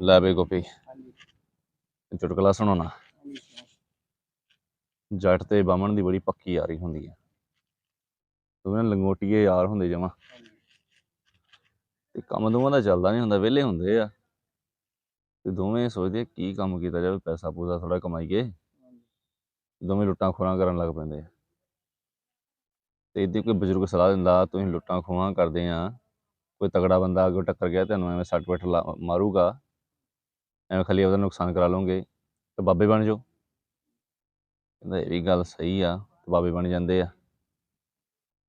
ਲੈ ਬਈ ਗੋਪੀ। ਚੁਟਕਲਾ ਸੁਣਾਉਣਾ। ਜੱਟ ਤੇ ਬਾਮਣ ਦੀ ਬੜੀ ਪੱਕੀ ਯਾਰੀ ਹੁੰਦੀ ਹੈ। ਦੋਵੇਂ ਲੰਗੋਟੀਏ ਯਾਰ ਹੁੰਦੇ ਜਮਾ। ਤੇ ਕੰਮ ਦੋਵਾਂ ਦਾ ਚੱਲਦਾ ਨਹੀਂ ਹੁੰਦਾ, ਵਿਹਲੇ ਹੁੰਦੇ ਆ। ਤੇ ਦੋਵੇਂ ਸੋਚਦੇ ਕੀ ਕੰਮ ਕੀਤਾ ਜਾਵੇ, ਪੈਸਾ ਪੂਸਾ ਥੋੜਾ ਕਮਾਈਏ ਹਾਂਜੀ ਦੋਵੇਂ ਲੁੱਟਾਂ ਖੋਰਾਂ ਕਰਨ ਲੱਗ ਪੈਂਦੇ ਆ। ਤੇ ਇੱਦੀ ਕੋਈ ਬਜ਼ੁਰਗ ਸਲਾਹ ਦਿੰਦਾ, ਤੁਸੀਂ ਲੁੱਟਾਂ ਖੋਹਾਂ ਕਰਦੇ ਆ। ਕੋਈ ਤਗੜਾ ਬੰਦਾ ਅੱਗੇ ਟੱਕਰ ਗਿਆ ਤੁਹਾਨੂੰ ਐਵੇਂ ਸੱਟ ਪਿੱਠ ਲਾ- ਮਾਰੂਗਾ। ਐਵੇਂ ਖਾਲੀ ਉਹਦਾ ਨੁਕਸਾਨ ਕਰਾ ਲਓਗੇ ਤੇ ਬਾਬੇ ਬਣ ਜਾਓ। ਕਹਿੰਦਾ ਇਹ ਵੀ ਗੱਲ ਸਹੀ ਆ, ਤੇ ਬਾਬੇ ਬਣ ਜਾਂਦੇ ਆ।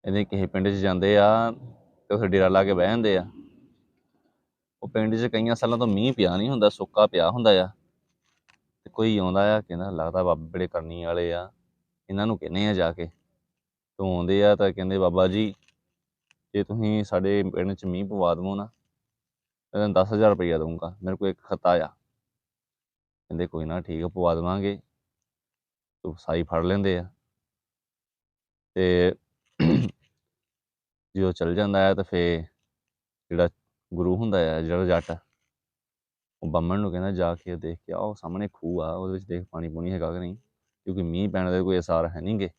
ਇਹਦੇ ਕਿਸੇ ਪਿੰਡ 'ਚ ਜਾਂਦੇ ਆ ਤੇ ਉੱਥੇ ਡੇਰਾ ਲਾ ਕੇ ਬਹਿ ਜਾਂਦੇ ਆ। ਉਹ ਪਿੰਡ 'ਚ ਕਈਆਂ ਸਾਲਾਂ ਤੋਂ ਮੀਂਹ ਪਿਆ ਨਹੀਂ ਹੁੰਦਾ, ਸੁੱਕਾ ਪਿਆ ਹੁੰਦਾ ਆ। ਤੇ ਕੋਈ ਆਉਂਦਾ ਆ, ਕਹਿੰਦਾ ਲੱਗਦਾ ਬਾਬੇ ਬੜੇ ਕਰਨੀ ਵਾਲੇ ਆ। ਇਹਨਾਂ ਨੂੰ ਕਹਿੰਦੇ ਆ ਜਾ ਕੇ। ਤੋਂ ਆਉਂਦੇ ਆ ਤਾਂ ਕਹਿੰਦੇ ਬਾਬਾ ਜੀ, ਜੇ ਤੁਸੀਂ ਸਾਡੇ ਪਿੰਡ 'ਚ ਮੀਂਹ ਪਵਾ ਦਵੋ ਨਾ, ਮੈਂ ਤੁਹਾਨੂੰ 10000 ਰੁਪਈਆ ਦਊਂਗਾ, ਮੇਰੇ ਕੋਲ ਇੱਕ ਖਤਾ ਆ। ਕਹਿੰਦੇ ਕੋਈ ਨਾ ਠੀਕ ਆ, ਪਵਾ ਦੇਵਾਂਗੇ। ਤੂੰ ਸਾਈ ਫੜ ਲੈਂਦੇ ਆ। ਤੇ ਜਦੋਂ ਚਲ ਜਾਂਦਾ ਹੈ ਤਾਂ ਫੇ ਜਿਹੜਾ ਗੁਰੂ ਹੁੰਦਾ ਹੈ ਜਿਹੜਾ ਜੱਟ ਉਹ ਬੰਮਣ ਨੂੰ ਕਹਿੰਦਾ ਜਾ ਕੇ ਦੇਖ ਕੇ ਆ ਉਹ ਸਾਹਮਣੇ ਖੂਹ ਆ, ਉਹਦੇ ਵਿੱਚ ਦੇਖ ਪਾਣੀ ਪੂਣੀ ਹੈਗਾ ਕਿ ਨਹੀਂ? ਕਿਉਂਕਿ ਮੀਂਹ ਪੈਣ ਦਾ ਕੋਈ ਅਸਾਰ ਹੈ ਨਹੀਂਗੇ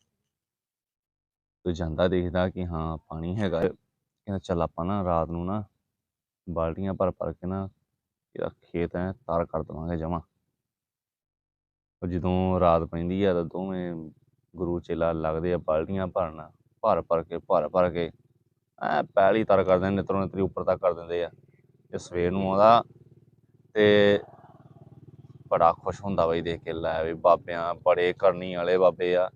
ਤੂੰ ਜਾਂਦਾ ਦੇਖਦਾ ਕਿ ਹਾਂ, ਪਾਣੀ ਹੈਗਾ। ਕਹਿੰਦਾ ਚੱਲ ਆਪਾਂ ਨਾ ਰਾਤ ਨੂੰ ਨਾ ਬਾਲਟੀਆਂ ਭਰ ਭਰ ਕੇ ਨਾ ਇਹਦਾ ਖੇਤ ਐ ਤਾਰ ਕਰ ਦੇਵਾਂਗੇ ਜਮਾ। ਉਹ ਜਦੋਂ ਰਾਤ ਪੈਂਦੀ ਆ ਤਾਂ ਦੋਵੇਂ ਗੁਰੂ ਚੇਲਾ ਲੱਗਦੇ ਆ ਬਾਲਟੀਆਂ ਭਰਨ, ਭਰ ਭਰ ਕੇ, ਭਰ ਭਰ ਕੇ, ਐ ਪੈਲੀ ਤਰ ਕਰ ਦਿੰਦੇ, ਨਿਤਰੋਂ ਨਿਤਰੀ ਉੱਪਰ ਤੱਕ ਕਰ ਦਿੰਦੇ ਆ। ਤੇ ਸਵੇਰ ਨੂੰ ਆਉਂਦਾ ਤੇ ਬੜਾ ਖੁਸ਼ ਹੁੰਦਾ ਬਈ ਦੇਖ ਕੇ, ਲੈ ਵੀ ਬਾਬਿਆਂ ਬੜੇ ਕਰਨੀ ਵਾਲੇ ਬਾਬੇ ਆ।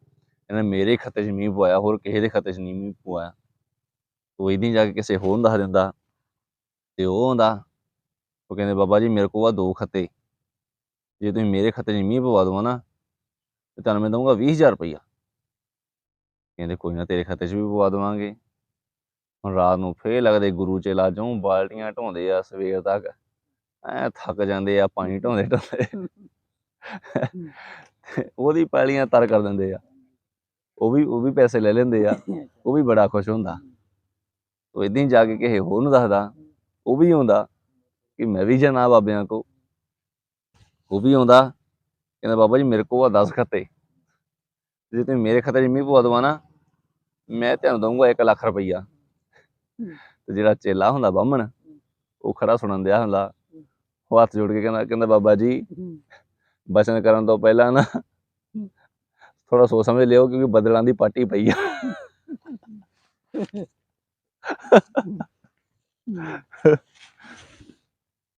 ਇਹਨੇ ਮੇਰੇ ਖੱਤੇ 'ਚ ਮੀਂਹ ਪਵਾਇਆ, ਹੋਰ ਕਿਸੇ ਦੇ ਖੱਤੇ 'ਚ ਨਹੀਂ ਮੀਂਹ ਪਵਾਇਆ। ਉਹ ਇਦਾਂ ਜਾ ਕੇ ਕਿਸੇ ਹੋਰ ਨੂੰ ਦੱਸ ਦਿੰਦਾ। ਤੇ ਉਹ ਆਉਂਦਾ, ਉਹ ਕਹਿੰਦੇ, ਬਾਬਾ ਜੀ ਮੇਰੇ ਕੋਲ ਆ ਦੋ ਖੱਤੇ। ਜੇ ਤੁਸੀਂ ਮੇਰੇ ਖਾਤੇ 'ਚ ਮੀਂਹ ਪਵਾ ਦਵਾ ਨਾ, ਤੇ ਤੁਹਾਨੂੰ ਮੈਂ ਦਊਂਗਾ 20000 ਰੁਪਈਆ। ਕਹਿੰਦੇ ਕੋਈ ਨਾ ਤੇਰੇ ਖਾਤੇ 'ਚ ਵੀ ਪਵਾ ਦੇਵਾਂਗੇ। ਹੁਣ ਰਾਤ ਨੂੰ ਫੇਰ ਲੱਗਦੇ ਗੁਰੂ ਚੇਲਾ ਜੋਂ ਬਾਲਟੀਆਂ ਢੋਂਦੇ ਆ ਸਵੇਰ ਤੱਕ। ਐ ਥੱਕ ਜਾਂਦੇ ਆ, ਪਾਣੀ ਢੋਂਦੇ ਢੋਂਦੇ। ਉਹਦੀ ਪੈਲੀਆਂ ਤਰ ਕਰ ਦਿੰਦੇ ਆ। ਉਹ ਵੀ ਉਹ ਵੀ ਪੈਸੇ ਲੈ ਲੈਂਦੇ ਆ। ਉਹ ਵੀ ਬੜਾ ਖੁਸ਼ ਹੁੰਦਾ। ਉਹ ਇਦਾਂ ਹੀ ਜਾ ਕੇ ਕਿਸੇ ਹੋਰ ਨੂੰ ਦੱਸਦਾ। ਉਹ ਵੀ ਆਉਂਦਾ ਕਿ ਮੈਂ ਵੀ ਜਾਣਾ ਬਾਬਿਆਂ ਕੋ ਉਹ ਵੀ ਆਉਂਦਾ, ਕਹਿੰਦਾ ਬਾਬਾ ਜੀ ਮੇਰੇ ਕੋਲ ਆ 10 ਖੱਤੇ। ਜੇ ਤੁਸੀਂ ਮੇਰੇ ਖੱਤੇ 'ਚ ਪਵਾ ਦਵਾਨਾ ਮੈਂ ਤੁਹਾਨੂੰ ਦਊਂਗਾ 1 ਲੱਖ ਰੁਪਈਆ। ਤੇ ਜਿਹੜਾ ਚੇਲਾ ਹੁੰਦਾ ਬਾਹਮਣ, ਉਹ ਖੜਾ ਸੁਣਨ ਦਿਆ ਹੁੰਦਾ। ਉਹ ਹੱਥ ਜੋੜ ਕੇ ਕਹਿੰਦਾ ਕਹਿੰਦਾ ਬਾਬਾ ਜੀ, ਬਚਨ ਕਰਨ ਤੋਂ ਪਹਿਲਾਂ ਨਾ ਥੋੜਾ ਸੋਚ ਸਮਝ ਲਿਓ ਕਿਉਂਕਿ ਬਦਲਾਂ ਦੀ ਪਾਰਟੀ ਪਈ ਆ।